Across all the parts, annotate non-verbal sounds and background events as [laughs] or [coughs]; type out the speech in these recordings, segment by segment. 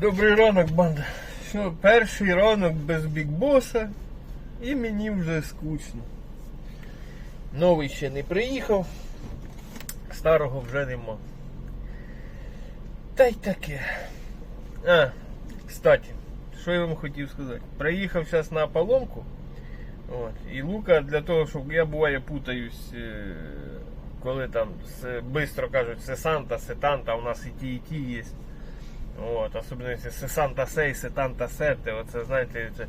Добрий ранок, банда. Що, перший ранок без бікбоса і мені вже скучно. Новий ще не приїхав, старого вже нема. Та й таке. А, кстати, що я вам хотів сказати? Приїхав зараз на поломку. От, і Лука для того, щоб я буває путаюсь, е, коли там бистро кажуть сесанта, сетанта, у нас і ті, і ті є. От, особливо якщо сесанта сей, сетанта сете, оце знаєте, це,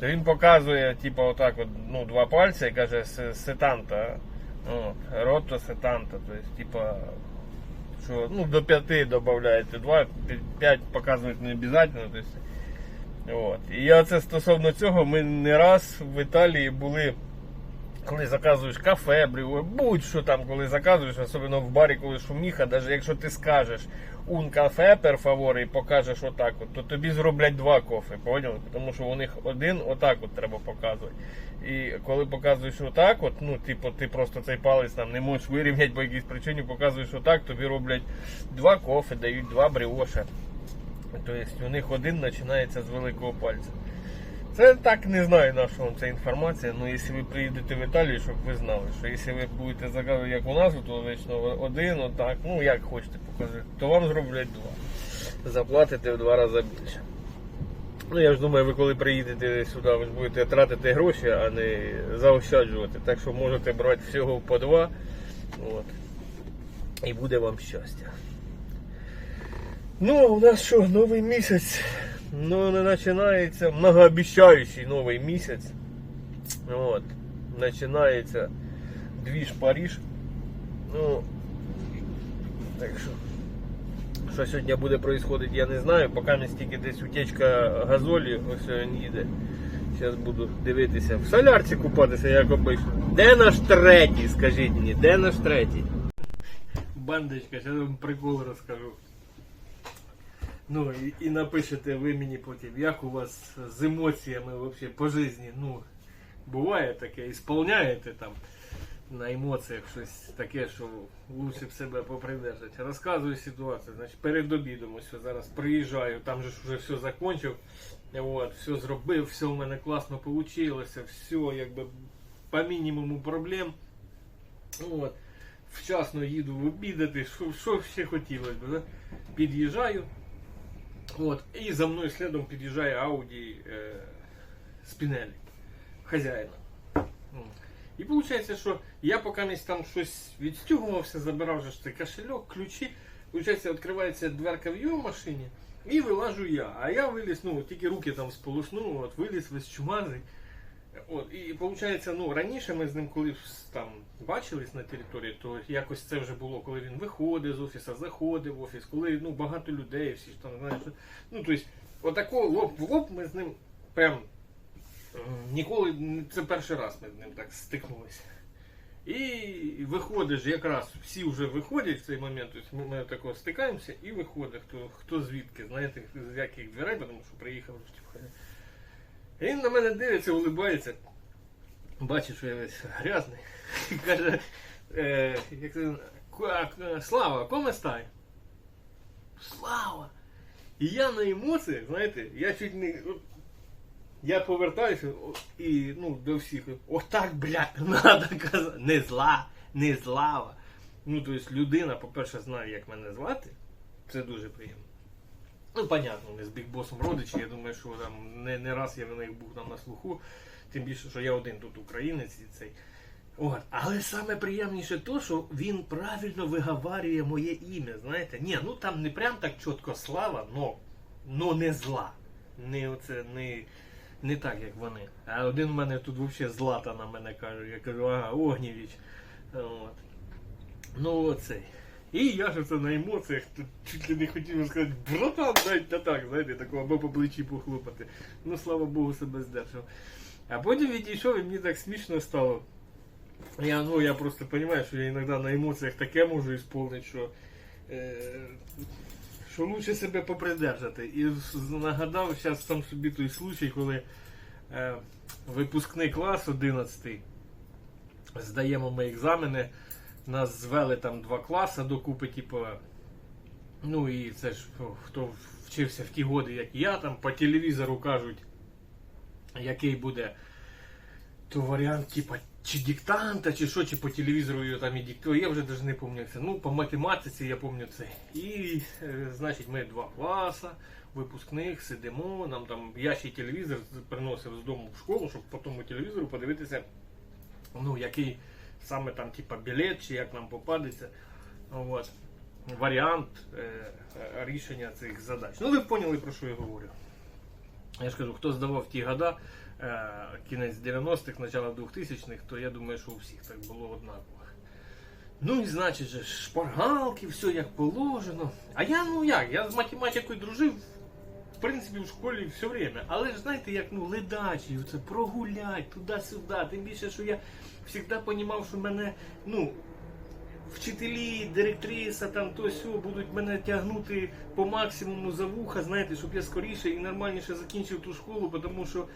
то він показує, типу, отак от, ну, два пальці і каже «Се- сетанта. От, рото сетанта, то есть, типа, що ну, до п'яти додаєте, два, п'ять показувати не обов'язково. То есть, От. І я це стосовно цього, ми не раз в Італії були, коли заказуєш кафе, будь-що там, коли заказуєш, особливо в барі, коли шуміха, навіть якщо ти скажеш un кафе favore і покажеш отак, от, то тобі зроблять два кофе, поняли? Тому що у них один отак от треба показувати. І коли показуєш отак, от, ну, типу, ти просто цей палець там не можеш вирівняти по якійсь причині, показуєш отак, тобі роблять два кофе, дають два бріоша. Тобто у них один починається з великого пальця. Це так не знаю на що вам ця інформація, але якщо ви приїдете в Італію, щоб ви знали, що якщо ви будете заказувати як у нас, то вечно один, отак, ну як хочете показати, то вам зроблять два. Заплатите в два рази більше. Ну я ж думаю, ви коли приїдете сюди, ви ж будете тратити гроші, а не заощаджувати. Так що можете брати всього по два. От. І буде вам щастя. Ну, а у нас що, новий місяць. Ну, не починається многообіцяючий новий місяць. От. Починається двіж Паріж. Ну, так що. Що сьогодні буде происходити, я не знаю. Поки не стільки десь утечка газолі, ось він їде. Зараз буду дивитися. В солярці купатися, як обично. Де наш третій? Скажіть мені, де наш третій? Бандочка, зараз вам прикол розкажу. Ну і, і напишете ви мені потім, як у вас з емоціями вообще по житті. Ну, буває таке, ісполняєте там на емоціях щось таке, що лучше б себе попридержати. Розказую ситуацію. Значить, перед обідом ось зараз приїжджаю, там же ж вже все закончив. От, все зробив, все у мене класно вийшло, все якби по мінімуму проблем. От. Вчасно їду обідати, що, що ще хотілося б. Да? Під'їжджаю. От, і за мною следом під'їжджає Ауди э, Спинелли, хазяїна. М. І виходить, що я поки місь там щось відстюгувався, забирав же ж кошельок, ключі. Виходить, відкривається дверка в його машині і вилажу я. А я виліз, ну, тільки руки там сполоснув, от виліз весь чумазий. От, і виходить, ну, раніше ми з ним коли там бачились на території, то якось це вже було, коли він виходив з офісу, заходив в офіс, коли ну, багато людей, всі ж там, знаєш, ну, тобто, отако лоб в лоб ми з ним прям ніколи, це перший раз ми з ним так стикнулися. І виходиш, якраз всі вже виходять в цей момент, тобто ми, ми тако стикаємося і виходить, хто, хто звідки, знаєте, з яких дверей, тому що приїхав і Він на мене дивиться, улибається. Бачить, що я весь грязний. І каже, е, як це, Слава, коме стай? Слава! І я на емоціях, знаєте, я чуть не. Я повертаюся і ну, до всіх. Отак, блядь, [laughs] треба казати. Не зла, не злава. Ну, тобто людина, по-перше, знає, як мене звати. Це дуже приємно. Ну, понятно, не з бікбосом родичі. Я думаю, що там не, не раз я в них був там на слуху. Тим більше, що я один тут українець і цей. От. Але саме приємніше то, що він правильно виговарює моє ім'я. Знаєте? Ні, ну там не прям так чітко слава, но, но не зла. Не оце, не, не так, як вони. А один в мене тут взагалі злата на мене каже. Я кажу, ага, Огнєвіч. От. Ну оцей. І я ж це на емоціях тут чуть ли не хотів сказати, братан, навіть не так, знаєте, такого або по плечі похлопати. Ну, слава Богу, себе здержав. А потім відійшов і мені так смішно стало. Я, ну, я просто розумію, що я іноді на емоціях таке можу ісполнити, що, е, що лучше себе попридержати. І нагадав зараз сам собі той случай, коли е, випускний клас 11 здаємо ми екзамени. Нас звели там два класи докупи, типу, Ну і це ж хто вчився в ті годи, як я, там по телевізору кажуть, який буде то варіант, типа, чи диктанта, чи що, чи по телевізору його там і диктує. Я вже навіть не пам'ятаю. Ну, по математиці я пам'ятаю це. І, е, значить, ми два класа, випускних, сидимо, нам там я ще телевізор приносив з дому в школу, щоб по тому телевізору подивитися, ну, який саме там, типа, білет, чи як нам попадеться. От. Варіант е, е, рішення цих задач. Ну, ви поняли, про що я говорю. Я ж кажу, хто здавав ті года, е, кінець 90-х, начало 2000-х, то я думаю, що у всіх так було однаково. Ну і значить же, шпаргалки, все як положено. А я ну як, я з математикою дружив, в принципі, в школі все время. Але ж знаєте, як ну ледачі, це прогулять туди-сюди. Тим більше, що я завжди розумів, що мене, ну, вчителі, директриса, там то сьо будуть мене тягнути по максимуму за вуха, знаєте, щоб я скоріше і нормальніше закінчив ту школу, тому що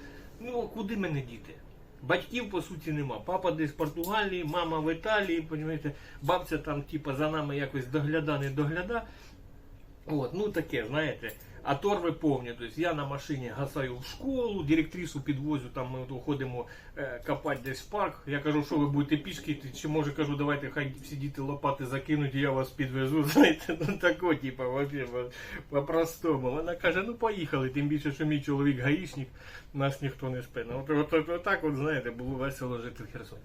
ну куди мене діти? Батьків по суті нема. Папа десь в Португалії, мама в Італії, понімаєте, бабця там, типа, за нами якось догляда, не догляда. От, ну таке, знаєте. А торби повні. Тобто я на машині гасаю в школу, директрису підвозю, там ми ходимо е, копати десь в парк. Я кажу, що ви будете пішки, чи може кажу, давайте хай всі діти лопати закинуть, і я вас підвезу. [laughs] Знаєте, ну тако, типа, по- по-простому. Вона каже, ну поїхали, тим більше, що мій чоловік гаїшник, нас ніхто не спине. От, от, от, от так от, знаєте, було весело жити в Херсоні.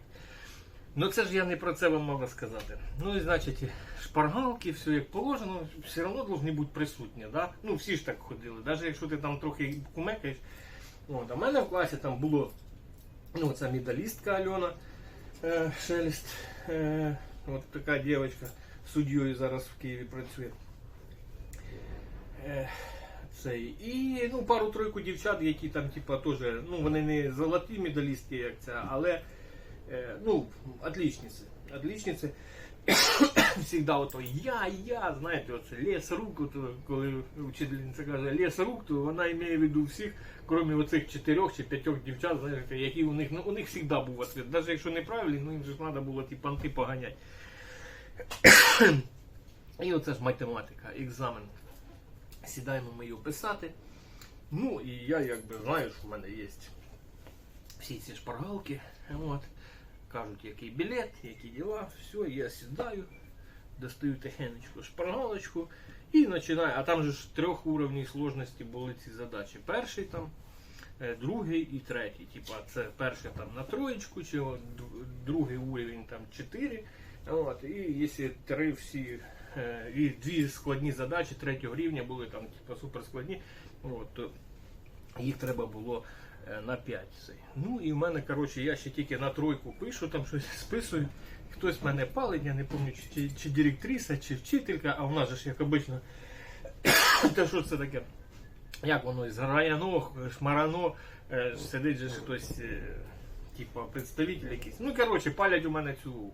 Ну це ж я не про це вам мав сказати. Ну і значить, шпаргалки, все як положено, все одно повинні бути присутні. Да? Ну всі ж так ходили, навіть якщо ти там трохи кумекаєш. От, а в мене в класі там було ну, ця медалістка Альона е, Шелест. Е, от така дівчинка суддєю зараз в Києві працює. Е, цей. І ну, пару-тройку дівчат, які там, типа, теж, ну, вони не золоті медалістки, як ця, але ну, отличниці. Отличниці. [coughs] Всегда ото я, я, знаєте, оце лес рук, ото, коли вчительниця каже лес рук, то вона має в виду всіх, крім оцих чотирьох чи п'ятьох дівчат, знаєте, які у них, ну, у них завжди був ответ. Навіть якщо неправильний, ну їм же треба було ті панти поганяти. [coughs] І оце ж математика, екзамен. Сідаємо ми його писати. Ну і я якби знаю, що в мене є всі ці шпаргалки. От. Кажуть, який білет, які діла, все, я сідаю, достаю тихенечку шпаргалочку і починаю. А там же ж трьох уровнів сложності були ці задачі. Перший там, е, другий і третій. Типа це перший там на троєчку, чи другий уровень там 4. От, і якщо три всі е, і дві складні задачі третього рівня були там типа суперскладні, от, то їх треба було на 5. цей. Ну і в мене, коротше, я ще тільки на тройку пишу, там щось [laughs] списую. Хтось мене палить, я не пам'ятаю, чи, чи директриса, чи вчителька, а в нас же ж як обично. [coughs] Та що це таке? Як воно із раяно, шмарано, е, сидить же хтось, е, типа, представитель якийсь. Ну, коротше, палять у мене цю.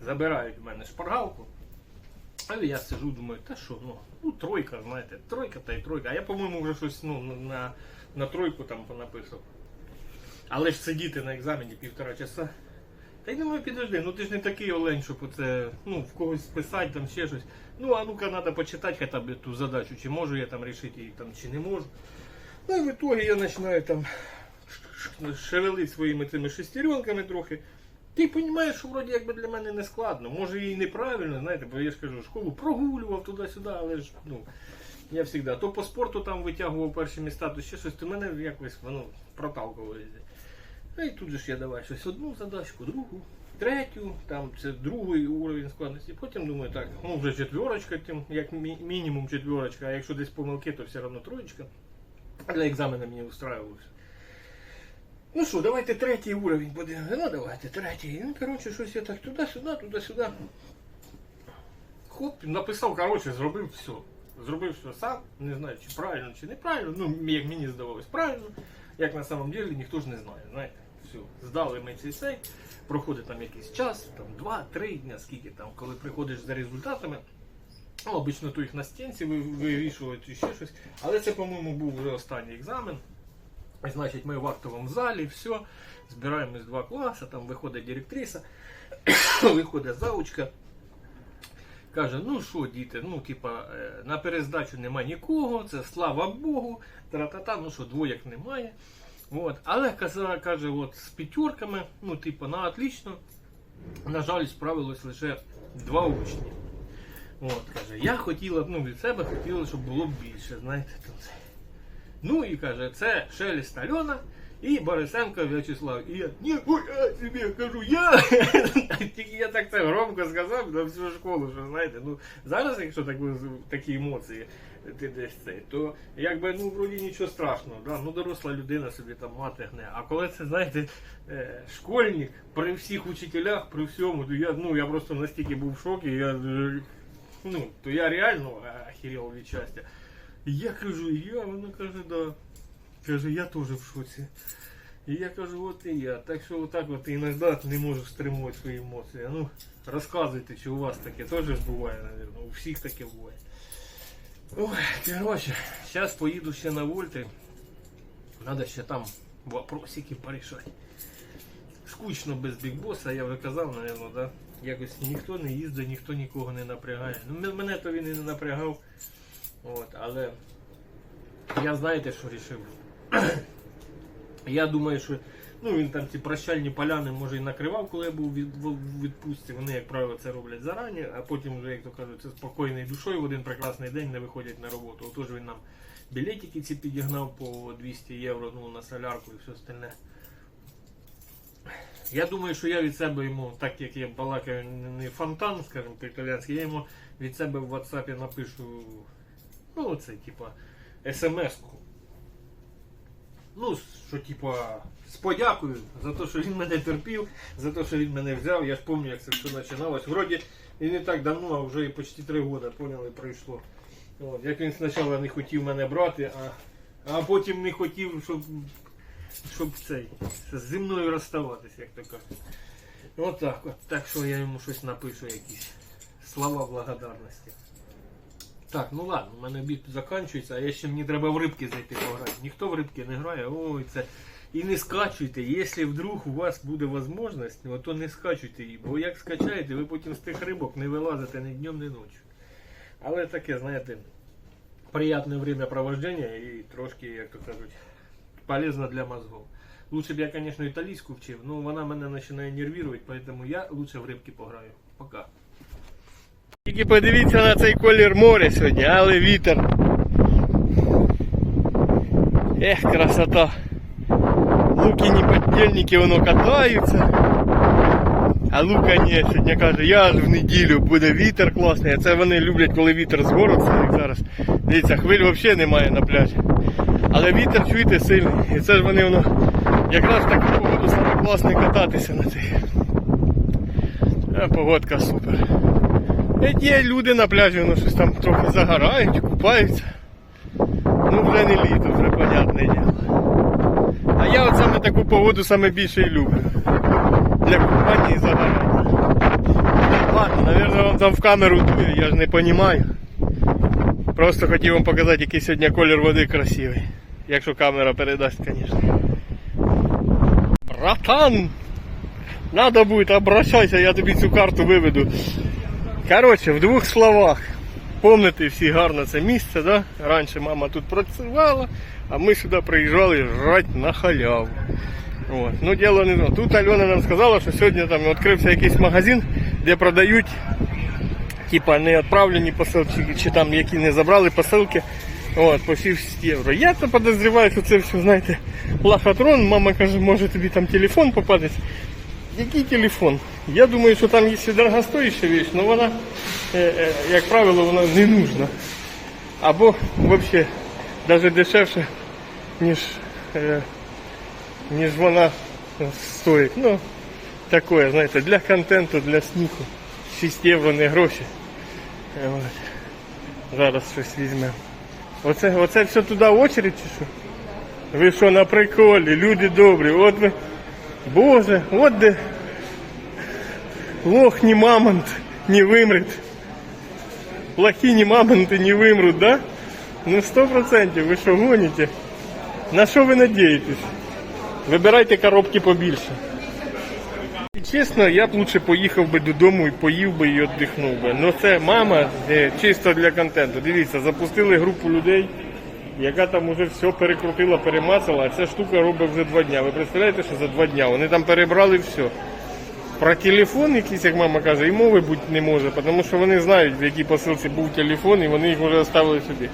Забирають у мене шпаргалку. А я сижу, думаю, та що, ну, ну тройка, знаєте, тройка та й тройка. А я, по-моєму, вже щось ну, на, на тройку там понаписав. Але ж сидіти на екзамені півтора часа. Та й думаю, підожди, ну ти ж не такий олень, щоб оце, ну, в когось списати, там ще щось. Ну, а ну-ка треба почитати хоча б ту задачу, чи можу я там рішити її, там, чи не можу. Ну і в итоге я починаю там шевелити своїми цими шестеренками трохи. Ти розумієш, що вроді якби для мене не складно. Може і неправильно, знаєте, бо я ж кажу, школу прогулював туди-сюди, але ж ну, я завжди. То по спорту там витягував перші міста, то ще щось, то мене якось воно проталкувало. І тут же ж я давай щось одну задачку, другу, третю, там це другий уровень складності. Потім думаю, так, ну вже четверочка, тим, як мі- мінімум четверочка, а якщо десь помилки, то все одно троєчка. Для екзамену мені устраювалося. Ну що, давайте третій уровень подивимося. Ну давайте третій. Ну, коротше, щось я так туди-сюди, туди-сюди. Хоп, написав, коротше, зробив все. Зробив все сам, не знаю, чи правильно, чи неправильно. Ну, як мені здавалось, правильно. Як на самом деле ніхто ж не знає, знаєте. Все. Здали ми цей сей, проходить там якийсь час, там 2-3 дня, скільки там, коли приходиш за результатами. Ну, обично то їх на стінці ви- вирішують і ще щось. Але це, по-моєму, був вже останній екзамен. Значить, ми в актовому залі, все, збираємось два класи, там виходить директриса, [coughs] виходить заучка. Каже, ну що, діти, ну типа е, на перездачу нема нікого, це слава Богу, тра-та-та, ну що, двоєк немає. От. Але каже, каже, от з п'ятерками, ну, типа, на отлично, на жаль, справилось лише два учні. От, каже, я хотіла, ну, від себе хотіла, щоб було більше, знаєте. Там. це. Ну і каже, це Шелест Альона і Борисенко В'ячеслав. І я, ніхуя собі, кажу, я. [laughs] Тільки я так це громко сказав на всю школу, що знаєте, ну зараз, якщо так, такі емоції ти десь це, то якби ну вроді нічого страшного, да? ну доросла людина собі там мати гне. А коли це, знаєте, е, школьник при всіх учителях, при всьому, то я, ну, я просто настільки був в шокі, я, ну, то я реально охерел від щастя. Я кажу, я, вона каже, да. Каже, я теж в шоці. І я кажу, от і я. Так що отак от іноді не можу стримувати свої емоції. Ну, розказуйте, чи у вас таке теж буває, мабуть. У всіх таке буває. Ой, короче, зараз поїду ще на вольти. Надо ще там вопросики порішати. Скучно без бігбоса, я вже казав, наверное, да? Якось ніхто не їздить, ніхто нікого не напрягає. Ну, мене то він і не напрягав. От, але я знаєте, що рішив? [clears throat] я думаю, що ну, він там ці прощальні поляни може і накривав, коли я був в відпустці. Вони, як правило, це роблять зарані, а потім вже, як то кажуть, це спокійною душою в один прекрасний день не виходять на роботу. Отож він нам білетики ці підігнав по 200 євро ну, на солярку і все остальне. Я думаю, що я від себе йому, так як я балакаю не фонтан, скажімо, по-італійськи, я йому від себе в WhatsApp напишу, ну, це, типа, смс-ку. Ну, що, типа, з подякою за те, що він мене терпів, за те, що він мене взяв. Я ж пам'ятаю, як це все починалось. Вроді і не так давно, а вже і почти три роки, поняли, пройшло. От, як він спочатку не хотів мене брати, а, а потім не хотів, щоб, щоб цей, зі мною розставатися, як то кажуть. От так от. Так що я йому щось напишу, якісь слова благодарності. Так, ну ладно, у мене обід закінчується, а я ще мені треба в рибки зайти пограти. Ніхто в рибки не грає, ой, це. І не скачуйте, якщо вдруг у вас буде можливість, ну, то не скачуйте її, бо як скачаєте, ви потім з тих рибок не вилазите ні днем, ні ночі. Але таке, знаєте, приятне времяпровождення і трошки, як то кажуть, полезно для мозгов. Лучше б я, звісно, італійську вчив, але вона мене починає нервувати, тому я лучше в рибки пограю. Пока. Тільки подивіться на цей колір моря сьогодні, але вітер. Ех, красота. Лукіні подільники воно катаються. А Лука ні, сьогодні каже, я ж в неділю буде вітер класний. А це вони люблять, коли вітер з городу, це як зараз. Дивіться, хвиль взагалі немає на пляжі. Але вітер чуєте сильний. І це ж вони воно якраз в таку погоду саме класно кататися на цих. А погодка супер. Е, Є люди на пляжі, воно щось там трохи загорають, купаються. Ну вже не літо, вже понятне діло. А я от саме таку погоду саме більше і люблю. Для купання і загорання. Ладно, наверное, вам там в камеру дує, я ж не розумію. Просто хотів вам показати, який сьогодні колір води красивий. Якщо камера передасть, звісно. Братан! Надо буде, обращайся, я тобі цю карту виведу. Коротше, в двох словах. Помните всі гарно це місце, да? Раніше мама тут працювала, а ми сюди приїжджали жрати на халяву. От. Ну, діло не то. Тут Альона нам сказала, що сьогодні там відкрився якийсь магазин, де продають типа не відправлені посилки, чи там які не забрали посилки. От, по 60 євро. Я то подозріваю, що це все, знаєте, лохотрон. Мама каже, може тобі там телефон попадеться. Який телефон? Я думаю, що там є дорогостояща вещь, але вона, е, е, як правило, вона не нужна. Або взагалі навіть дешевше, ніж, е, ніж вона стоїть. Ну, таке, знаєте, для контенту, для сміху. 6 євро не гроші. Зараз щось візьмемо. Оце, оце все туди в очередь чи що? Ви що на приколі, люди добрі, от ви. Боже, от де лох не мамонт не вимрет. Плохі не мамонти не вимруть, да? Ну сто процентів, ви що гоните? На що ви надієтесь? Вибирайте коробки побільше. І чесно, я б лучше поїхав би додому і поїв би і віддихнув би. Ну це мама е, чисто для контенту. Дивіться, запустили групу людей, яка там уже все перекрутила, перемацала, а ця штука робить вже два дня. Ви представляєте, що за два дня? Вони там перебрали все. Про телефон якийсь, як мама каже, і мови бути не може, тому що вони знають, в якій посилці був телефон, і вони їх вже оставили собі.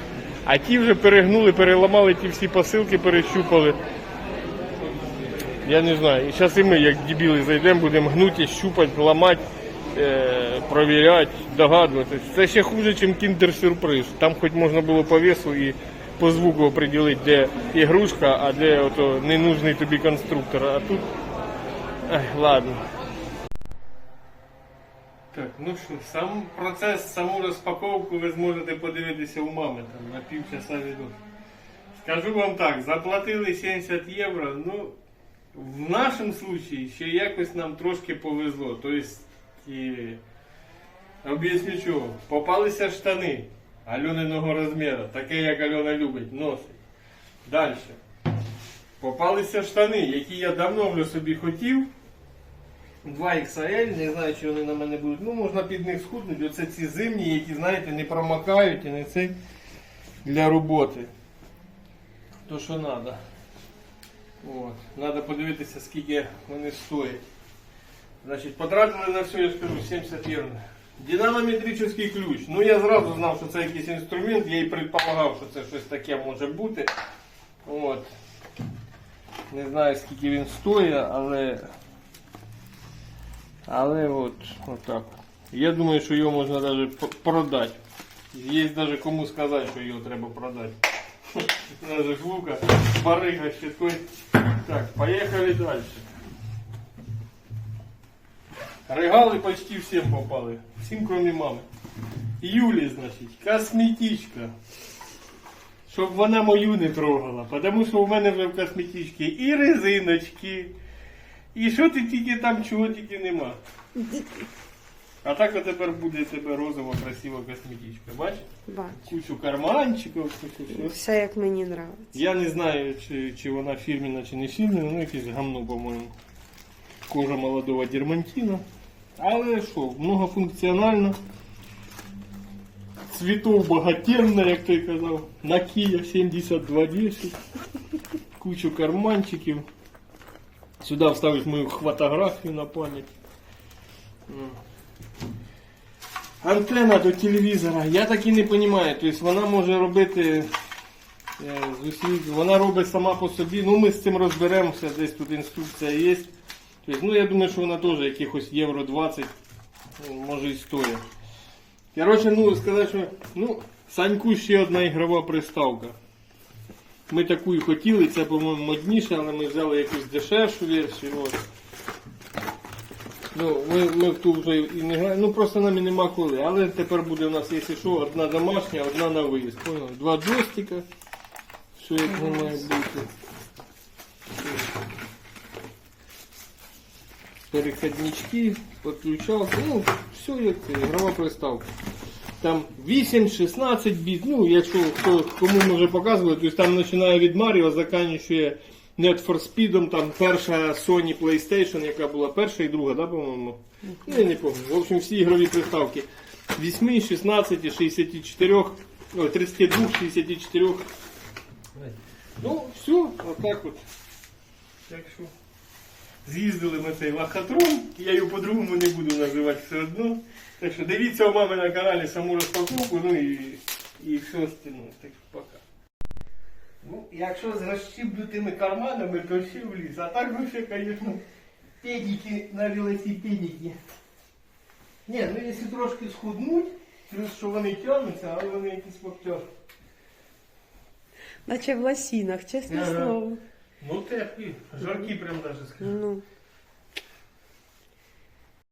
А ті вже перегнули, переламали ті всі посилки, перещупали. Я не знаю. І зараз і ми, як дебіли, зайдемо, будемо гнути, щупати, ламати, е, провіряти, догадуватися. Це ще хуже, ніж кіндер-сюрприз. Там хоч можна було по весу і по звуку определити, де ігрушка, а де ото ненужний тобі конструктор. А тут. Ай, ладно. Так, ну що, сам процес, саму розпаковку ви зможете подивитися у мами там на півчаса відео. Скажу вам так, заплатили 70 євро, ну, в нашому случаї ще якось нам трошки повезло. Тобто, і, об'ясню чого, попалися штани Альониного розміру, таке як Альона любить, носить. Далі. Попалися штани, які я давно вже собі хотів. 2XL, не знаю, чи вони на мене будуть. Ну, можна під них схуднути. Оце ці зимні, які, знаєте, не промокають і не цей для роботи. То, що треба. Треба подивитися, скільки вони стоять. Значить, потратили на все, я ж кажу, 70 євро. Динамометричний ключ. Ну я зразу знав, що це якийсь інструмент, я і предполагав, що це щось таке може бути. От. Не знаю скільки він стоїть, але. Але от, от так. Я думаю, що його можна навіть п- продати. Є навіть кому сказати, що його треба продати. Даже жлука, [laughs] барыга ще такой. Так, поехали дальше. Регали почти всем попали. Всім, кроме мами. Юлі, значить, косметичка. Щоб вона мою не трогала. Тому що у мене вже в косметичці і резиночки. І що ти тільки там, чого тільки нема. А так от тепер буде тебе розова, красива косметичка. Бачиш? Бачу. Кучу карманчиків. Все як мені нравиться. Я не знаю, чи, чи вона фірміна, чи не фірміна, ну якесь гамно, по-моєму. Кожа молодого дермантина. Але що, многофункціонально. Цвітов багатенна, як той казав. Nokia 7210. Кучу карманчиків. Сюди вставиш мою фотографію на пам'ять. Антенна до телевізора. Я так і не розумію. Тобто вона може робити Е, з усіх, вона робить сама по собі. Ну ми з цим розберемося, десь тут інструкція є. Тобто, ну я думаю, що вона теж якихось євро 20 ну, може і стоїть. Коротше, ну сказати, що ну, Саньку ще одна ігрова приставка. Ми таку і хотіли, це, по-моєму, модніше, але ми взяли якусь дешевшу версію. От. Ну, ми, ми в вже і не граємо, ну просто нам і нема коли. Але тепер буде у нас, якщо що, одна домашня, одна на виїзд. Два джойстика. Все як має бути. Переходнички, подключалки, ну, все як ігрова приставка. Там 8-16 біт, ну, якщо хто кому може показувати, тобто там починає від Маріо, заканчує Need for Speed, там перша Sony PlayStation, яка була перша і друга, да, по-моєму? Ну, я не пам'ятаю. В общем, всі ігрові приставки. 8, 16, 64, ой, 32, 64. Ну, все, отак от. Так що. З'їздили ми цей лохотрон, я його по-другому не буду називати все одно. Так що дивіться у мами на каналі саму розпаковку, ну і, і все остальне. Так пока. Ну, якщо з розщібнутими карманами, то ще вліз. А так вообще, звісно, педики на велосипедики. Ні, ну якщо трошки схуднуть, плюс що вони тягнуться, але вони якісь поптяжні. Наче в лосінах, чесне Ага. слово. Ну теплі, жаркі прям даже скажу. Ну,